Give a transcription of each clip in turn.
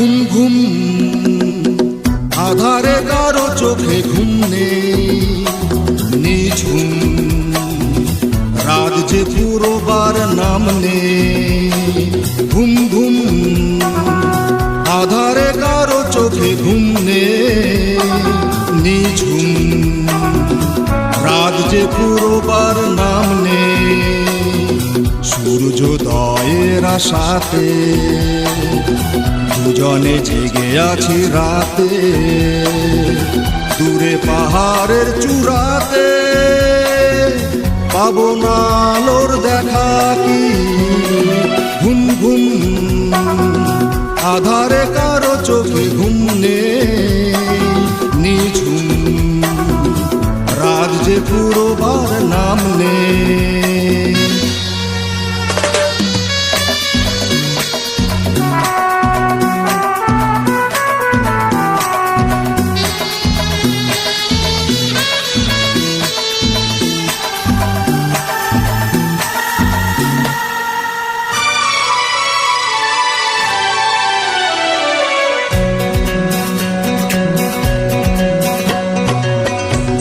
ঘুম ঘুম, আধারে কারও চোখে ঘুম নেই নিঝুম রাত যে পুরোবার নাম নেই, ঘুম ঘুম, আধারে কারও চোখে ঘুম নেই নিঝুম রাত যে পুরোবার নাম নেই, সূর্যোদয়ের আশাতে। দুজনে জেগে আছি রাতে। দূরে পাহাড়ের চূড়াতে। পাবো না দেখা কি? ঘুম ঘুম। আধারে কারও চোখে ঘুম নেই। নিঝুম। রাত যে পুরোবার নাম নেই।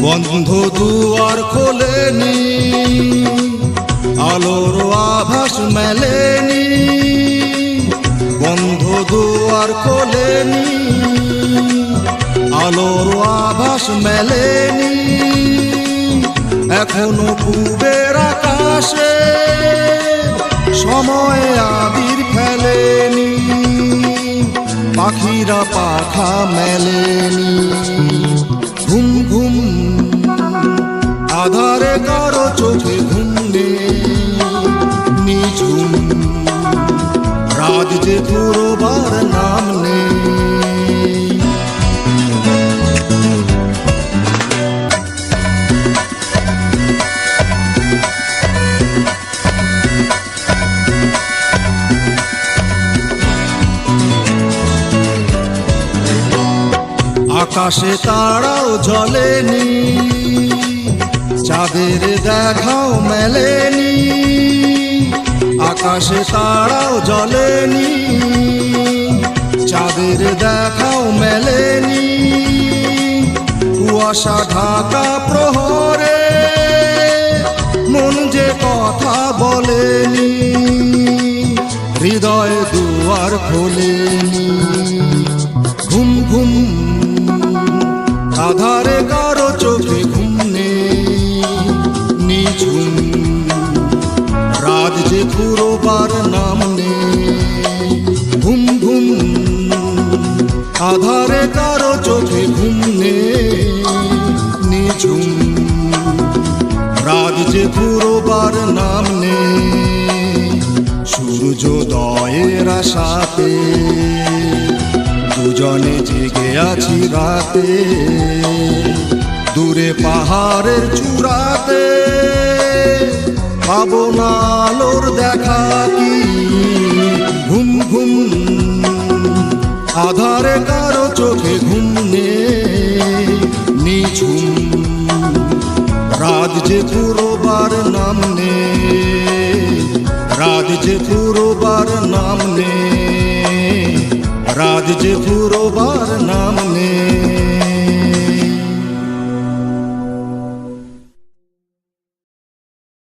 বন্ধ দুয়ার খোলেনি, আলোর আভাস মেলেনি। বন্ধ দুয়ার খোলেনি, আলোর আভাস মেলেনি। এখনও পূবের আকাশে সময় আবির ফেলেনি। পাখিরা পাখা মেলেনি। ঘুম ঘুম আধারে কারও চোখে ঘুম নিঝুম। রাত যে পুরোবার নাম নেই। আকাশে তারাও জ্বলেনি চাঁদের দেখাও মেলেনি, আকাশে তারাও জ্বলেনি। চাঁদের দেখাও মেলেনি, কুয়াশা ঢাকা প্রহরে, মন যে কথা বলেনি, হৃদয় দুয়ার খোলেনি। ঘুম ঘুম, আধারে কারও পুরোবার নাম নেই ঘুম ঘুম, আধারে কারও চোখে ঘুম নেই নিঝুম রাত যে পুরোবার নাম নেই সূর্যোদয়ের আশাতে, দুজনে জেগে আছি রাতে। পাহাড়ের চূড়াতে পাবো না আলোর দেখা কি? ঘুম ঘুম, আধারে কারও চোখে ঘুম নিঝুম। রাত যে পুরোবার নাম নে রাত যে পুরোবার নাম নে রাত যে পুরোবার নাম নেই।